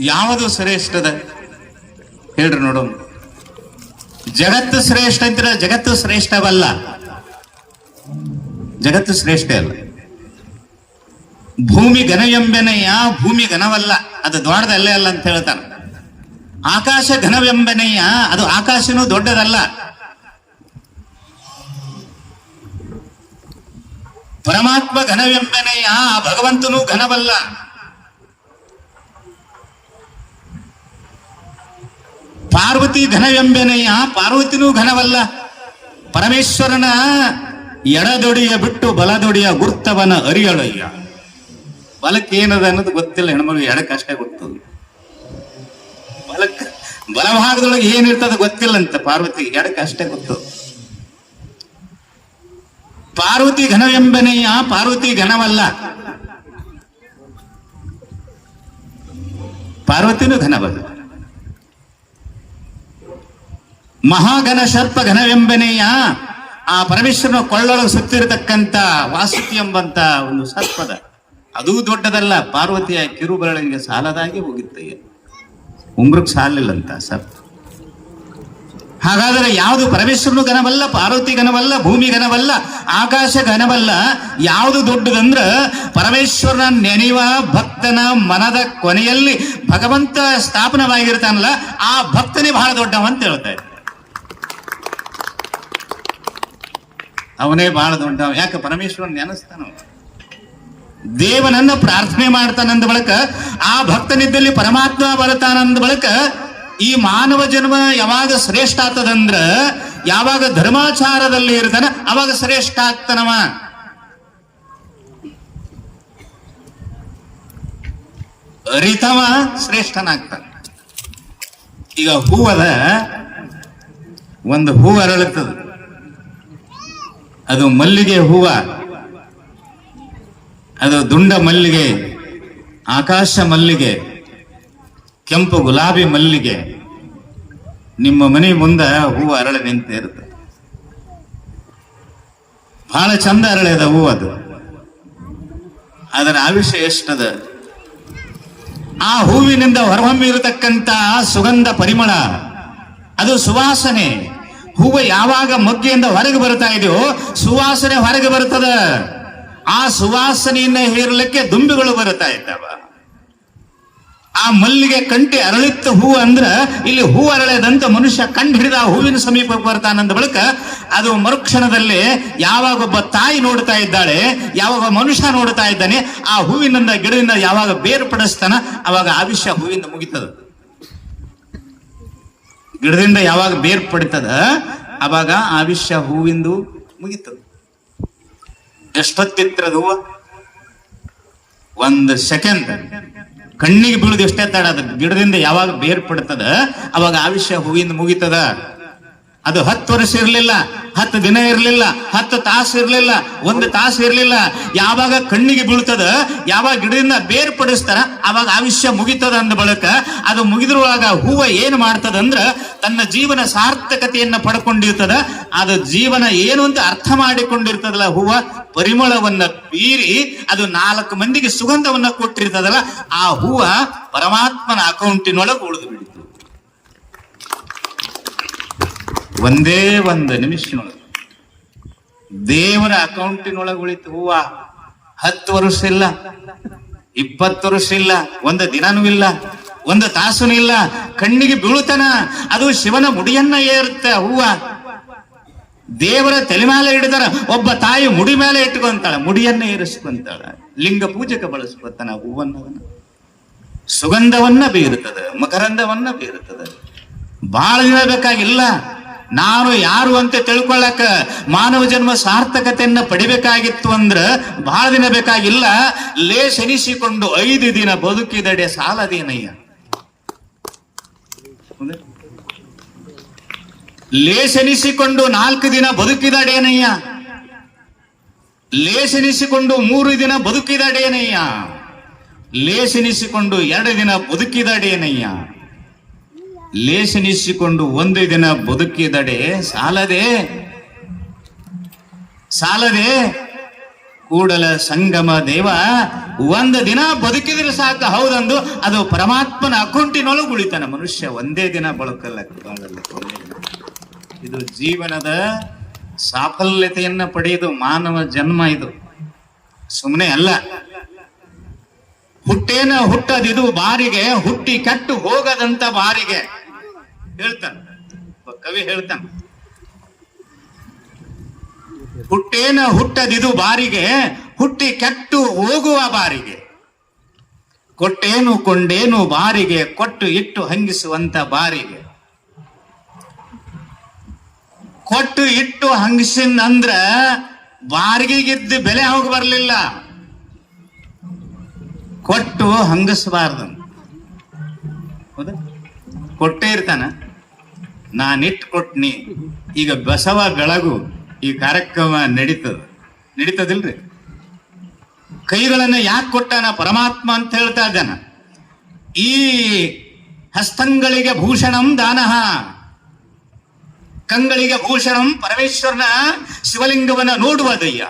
ಯಾವುದು ಶ್ರೇಷ್ಠದ? ಹೇಳ್ರಿ ನೋಡು. ಜಗತ್ತು ಶ್ರೇಷ್ಠ ಅಂತೀರ ಜಗತ್ತು ಶ್ರೇಷ್ಠವಲ್ಲ. ಜಗತ್ತು ಶ್ರೇಷ್ಠ ಅಲ್ಲ. ಭೂಮಿ ಘನ ಎಂಬೆನೆಯ ಭೂಮಿ ಘನವಲ್ಲ. ಅದು ದೊಡ್ಡದಲ್ಲೇ ಅಲ್ಲ ಅಂತ ಹೇಳ್ತಾರೆ. ಆಕಾಶ ಘನವೆಂಬನೆಯ, ಅದು ಆಕಾಶನೂ ದೊಡ್ಡದಲ್ಲ. ಪರಮಾತ್ಮ ಘನವೆಂಬನೆಯ ಆ ಭಗವಂತನೂ ಘನವಲ್ಲ. ಪಾರ್ವತಿ ಘನವೆಂಬೆನೆಯ ಪಾರ್ವತಿನೂ ಘನವಲ್ಲ. ಪರಮೇಶ್ವರನ ಎಡದೊಡಿಯ ಬಿಟ್ಟು ಬಲದೊಡಿಯ ಗುರ್ತವನ ಅರಿಯಳಯ್ಯ. ಬಲಕ್ಕೆ ಏನದ ಅನ್ನೋದು ಗೊತ್ತಿಲ್ಲ ಹೆಣ್ಮಗಳು ಎಡಕ್ಕಷ್ಟೇ ಗೊತ್ತು ಬಲಕ್ಕೆ ಬಲಭಾಗದೊಳಗೆ ಏನಿರ್ತದ ಗೊತ್ತಿಲ್ಲಂತ ಪಾರ್ವತಿ ಎಡಕ್ಕೆ ಅಷ್ಟೇ ಗೊತ್ತು ಪಾರ್ವತಿ ಘನವೆಂಬನೆಯ ಪಾರ್ವತಿ ಘನವಲ್ಲ. ಪಾರ್ವತಿನೂ ಘನವಲ್ಲ. ಮಹಾಘನ ಸರ್ಪ ಘನವೆಂಬನೆಯ ಆ ಪರಮೇಶ್ವರನ ಕೊಳ್ಳೊಳಗೆ ಸುತ್ತಿರತಕ್ಕಂತ ವಾಸುಕಿ ಎಂಬಂತ ಒಂದು ಸರ್ಪದ. ಅದೂ ದೊಡ್ಡದಲ್ಲ, ಪಾರ್ವತಿಯ ಕಿರುಬರಳಿಗೆ ಸಾಲದಾಗಿ ಹೋಗಿತ್ತಯ್ಯ ಉಮ್ರಕ್ ಸಾಲಿಲ್ಲಂತ ಸರ್ಪ. ಹಾಗಾದರೆ ಯಾವುದು ಪರಮೇಶ್ವರನು ಘನವಲ್ಲ, ಪಾರ್ವತಿ ಘನವಲ್ಲ, ಭೂಮಿ ಘನವಲ್ಲ, ಆಕಾಶ ಘನವಲ್ಲ, ಯಾವುದು ದೊಡ್ಡದಂದ್ರ ಪರಮೇಶ್ವರನ ನೆನೆಯುವ ಭಕ್ತನ ಮನದ ಕೊನೆಯಲ್ಲಿ ಭಗವಂತ ಸ್ಥಾಪನವಾಗಿರ್ತಾನಲ್ಲ, ಆ ಭಕ್ತನೇ ಬಹಳ ದೊಡ್ಡವ ಅಂತ ಹೇಳ್ತಾ ಇದ್ದಾರೆ. ಅವನೇ ಬಹಳ ದೊಡ್ಡವ. ಯಾಕೆ ಪರಮೇಶ್ವರನ್ ನೆನೆಸ್ತಾನ ದೇವನನ್ನ ಪ್ರಾರ್ಥನೆ ಮಾಡ್ತಾನಂದ ಬಳಕ, ಆ ಭಕ್ತನಿದ್ದಲ್ಲಿ ಪರಮಾತ್ಮ ಬರುತ್ತಾನಂದ ಬಳಕ, ಈ ಮಾನವ ಜನ್ಮ ಯಾವಾಗ ಶ್ರೇಷ್ಠ ಆಗ್ತದಂದ್ರ, ಯಾವಾಗ ಧರ್ಮಾಚಾರದಲ್ಲಿ ಇರ್ತಾನ, ಅವಾಗ ಶ್ರೇಷ್ಠ ಆಗ್ತಾನವ. ಅರಿತವ, ಶ್ರೇಷ್ಠನಾಗ್ತಾನ. ಈಗ ಹೂವದ ಒಂದು ಹೂ ಅರಳುತ್ತದ. ಅದು ಮಲ್ಲಿಗೆ ಹೂವ. ಅದು ದುಂಡ ಮಲ್ಲಿಗೆ, ಆಕಾಶ ಮಲ್ಲಿಗೆ, ಕೆಂಪು ಗುಲಾಬಿ ಮಲ್ಲಿಗೆ. ನಿಮ್ಮ ಮನೆ ಮುಂದೆ ಹೂವು ಅರಳಿ ನಿಂತ ಇರುತ್ತೆ. ಬಹಳ ಚಂದ ಅರಳಿದ ಹೂವು ಅದು. ಅದರ ಆವಿಷ್ಯ ಎಷ್ಟದ? ಆ ಹೂವಿನಿಂದ ಹೊರಹೊಮ್ಮಿರತಕ್ಕಂತ ಸುಗಂಧ ಪರಿಮಳ, ಅದು ಸುವಾಸನೆ. ಹೂವು ಯಾವಾಗ ಮಗ್ಗಿಯಿಂದ ಹೊರಗೆ ಬರ್ತಾ ಇದೆಯೋ ಸುವಾಸನೆ ಹೊರಗೆ ಬರ್ತದ ಆ ಸುವಾಸನೆಯನ್ನ ಹೇರಲಿಕ್ಕೆ ದುಂಬಿಗಳು ಬರ್ತಾ ಇದ್ದಾವ. ಆ ಮಲ್ಲಿಗೆ ಕಂಟಿ ಅರಳಿತ್ತ ಹೂ ಅಂದ್ರ ಇಲ್ಲಿ ಹೂ ಅರಳೆದಂತ ಮನುಷ್ಯ ಕಂಡು ಹಿಡಿದ ಆ ಹೂವಿನ ಸಮೀಪಕ್ಕೆ ಬರ್ತಾನಂದ ಬಳಿಕ ಅದು ಮರುಕ್ಷಣದಲ್ಲಿ ಯಾವಾಗ ಒಬ್ಬ ತಾಯಿ ನೋಡ್ತಾ ಇದ್ದಾಳೆ, ಯಾವಾಗ ಮನುಷ್ಯ ನೋಡ್ತಾ ಇದ್ದಾನೆ, ಆ ಹೂವಿನಿಂದ ಗಿಡದಿಂದ ಯಾವಾಗ ಬೇರ್ಪಡಿಸ್ತಾನ ಅವಾಗ ಆವಿಷ್ಯ ಹೂವಿಂದ ಮುಗಿತದ. ಗಿಡದಿಂದ ಯಾವಾಗ ಬೇರ್ಪಡ್ತದ, ಅವಾಗ ಆವಿಷ್ಯ ಹೂವಿಂದು ಮುಗಿತದ. ಎಷ್ಟೊತ್ತಿತ್ರದ ಹೂವ? ಒಂದು ಸೆಕೆಂಡ್. ಕಣ್ಣಿಗೆ ಬೀಳುದು ಎಷ್ಟೇ ತಡ ಅದ ಗಿಡದಿಂದ ಯಾವಾಗ ಬೇರ್ಪಡ್ತದ, ಅವಾಗ ಆವಿಷ್ಯ ಹೂವಿಂದ ಮುಗಿತದ. ಅದು ಹತ್ತು ವರ್ಷ ಇರಲಿಲ್ಲ, ಹತ್ತು ದಿನ ಇರಲಿಲ್ಲ, ಹತ್ತು ತಾಸು ಇರಲಿಲ್ಲ, ಒಂದು ತಾಸು ಇರಲಿಲ್ಲ. ಯಾವಾಗ ಕಣ್ಣಿಗೆ ಬೀಳ್ತದ, ಯಾವಾಗ ಗಿಡದಿಂದ ಬೇರ್ಪಡಿಸ್ತಾರ, ಅವಾಗ ಆವಿಷ್ಯ ಮುಗಿತದ ಅಂದ ಬಳಕ, ಅದು ಮುಗಿದ್ರೊಳಗ ಹೂವ ಏನ್ ಮಾಡ್ತದಂದ್ರ ತನ್ನ ಜೀವನ ಸಾರ್ಥಕತೆಯನ್ನ ಪಡ್ಕೊಂಡಿರ್ತದ, ಅದು ಜೀವನ ಏನು ಅಂತ ಅರ್ಥ ಮಾಡಿಕೊಂಡಿರ್ತದಲ್ಲ, ಹೂವ ಪರಿಮಳವನ್ನ ಬೀರಿ ಅದು ನಾಲ್ಕು ಮಂದಿಗೆ ಸುಗಂಧವನ್ನ ಕೊಟ್ಟಿರ್ತದಲ್ಲ, ಆ ಹೂವ ಪರಮಾತ್ಮನ ಅಕೌಂಟಿನೊಳಗೆ ಉಳಿದು ಬಿಡಿತು. ಒಂದೇ ಒಂದು ನಿಮಿಷನೊಳಗೆ. ದೇವರ ಅಕೌಂಟಿನೊಳಗೆ ಉಳಿತು ಹೂವ. ಹತ್ತು ವರ್ಷ ಇಲ್ಲ, ಇಪ್ಪತ್ತು ವರ್ಷ ಇಲ್ಲ, ಒಂದು ದಿನನೂ ಇಲ್ಲ. ಒಂದು ತಾಸುನಿಲ್ಲ ಕಣ್ಣಿಗೆ ಬೀಳುತ್ತನ. ಅದು ಶಿವನ ಮುಡಿಯನ್ನ ಏರುತ್ತೆ ಹೂವ ದೇವರ ತಲೆ ಮೇಲೆ ಹಿಡಿದಾರ, ಒಬ್ಬ ತಾಯಿ ಮುಡಿ ಮೇಲೆ ಇಟ್ಕೊಂತಾಳ, ಮುಡಿಯನ್ನ ಏರಿಸ್ಕೊಂತಾಳ. ಲಿಂಗ ಪೂಜೆಗೆ ಬಳಸ್ಕೊತಾನ ಹೂವನ್ನವನ್ನ ಸುಗಂಧವನ್ನ ಬೀರುತ್ತದ, ಮಕರಂದವನ್ನ ಬೀರುತ್ತದೆ. ಬಹಳ ದಿನ ಬೇಕಾಗಿಲ್ಲ. ನಾನು ಯಾರು ಅಂತ ತಿಳ್ಕೊಳ್ಳಕ ಮಾನವ ಜನ್ಮ ಸಾರ್ಥಕತೆಯನ್ನ ಪಡಿಬೇಕಾಗಿತ್ತು ಅಂದ್ರ ಬಹಳ ದಿನ ಬೇಕಾಗಿಲ್ಲ. ಲೇಸೆನಿಸಿಕೊಂಡು ಐದು ದಿನ ಬದುಕಿದಡೆ ಸಾಲದೇನಯ್ಯ? ಲೇಸೆನಿಸಿಕೊಂಡು ನಾಲ್ಕು ದಿನ ಬದುಕಿದಡೇನಯ್ಯ ಲೇಸೆನಿಸಿಕೊಂಡು ಮೂರು ದಿನ ಬದುಕಿದಡೇನಯ್ಯ ಲೇಸೆನಿಸಿಕೊಂಡು ಎರಡು ದಿನ ಬದುಕಿದಡೇನಯ್ಯ ಲೇಸೆನಿಸಿಕೊಂಡು ಒಂದು ದಿನ ಬದುಕಿದಡೆ ಸಾಲದೆ? ಸಾಲದೆ? ಕೂಡಲ ಸಂಗಮ ದೇವ, ಒಂದು ದಿನ ಬದುಕಿದ್ರೆ ಸಾಕು. ಹೌದಂದು? ಅದು ಪರಮಾತ್ಮನ ಅಕೌಂಟಿನೊಳಗೆ ಉಳಿತಾನ ಮನುಷ್ಯ. ಒಂದೇ ದಿನ ಬಳಕಲ್ಲ ಇದು ಜೀವನದ ಸಾಫಲ್ಯತೆಯನ್ನ ಪಡೆಯುದು, ಮಾನವ ಜನ್ಮ ಇದು. ಸುಮ್ಮನೆ ಅಲ್ಲ. ಹುಟ್ಟೇನ ಹುಟ್ಟದಿದು ಬಾರಿಗೆ, ಹುಟ್ಟಿ ಕಟ್ಟು ಹೋಗದಂತ ಬಾರಿಗೆ. ಹೇಳ್ತಾನೆ. ಕವಿ ಹೇಳ್ತಾನೆ ಹುಟ್ಟೇನ ಹುಟ್ಟದಿದು ಬಾರಿಗೆ, ಹುಟ್ಟಿ ಕೆಟ್ಟು ಹೋಗುವ ಬಾರಿಗೆ. ಕೊಟ್ಟೇನು ಕೊಂಡೇನು ಬಾರಿಗೆ, ಕೊಟ್ಟು ಇಟ್ಟು ಹಂಗಿಸುವಂತ ಬಾರಿಗೆ. ಕೊಟ್ಟು ಇಟ್ಟು ಹಂಗಿಸಿನ್ ಅಂದ್ರ ಬಾರಿಗೆಗಿದ್ದ ಬೆಲೆ ಹೋಗಿ ಬರಲಿಲ್ಲ. ಕೊಟ್ಟು ಹಂಗಿಸಬಾರ್ದು. ಕೊಟ್ಟೇ ಇರ್ತಾನ. ನಾನಿಟ್ಟು ಕೊಟ್ನಿ ಈಗ ಬಸವ ಬೆಳಗು. ಈ ಕಾರ್ಯಕ್ರಮ ನಡೀತದ? ನಡೀತದಿಲ್ರಿ? ಕೈಗಳನ್ನು ಯಾಕೆ ಕೊಟ್ಟಾನ? ಪರಮಾತ್ಮ ಅಂತ ಹೇಳ್ತಾ ಇದ್ದಾನ. ಈ ಹಸ್ತಂಗಳಿಗೆ ಭೂಷಣಂ ದಾನಹ ಕಂಗಳಿಗೆ ಭೂಷಣಂ ಪರಮೇಶ್ವರನ ಶಿವಲಿಂಗವನ್ನ ನೋಡುವುದಯ್ಯ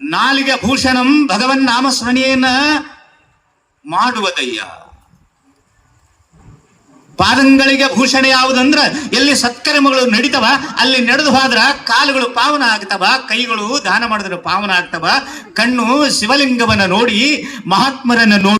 ನಾಲಿಗೆ ಭೂಷಣಂ ಭಗವನ್ ನಾಮಸ್ಮರಣೆಯನ್ನ ಮಾಡುವುದಯ್ಯ ಪಾದಂಗಳಿಗೆ ಭೂಷಣ ಯಾವುದಂದ್ರ ಎಲ್ಲಿ ಸತ್ಕರ್ಮಗಳು ನಡೀತವ, ಅಲ್ಲಿ ನಡೆದು ಹೋದ್ರ ಕಾಲುಗಳು ಪಾವನ ಆಗ್ತವ, ಕೈಗಳು ದಾನ ಮಾಡಿದ್ರೆ ಪಾವನ ಆಗ್ತವ, ಕಣ್ಣು ಶಿವಲಿಂಗವನ್ನ ನೋಡಿ ಮಹಾತ್ಮರನ್ನ ನೋಡಿ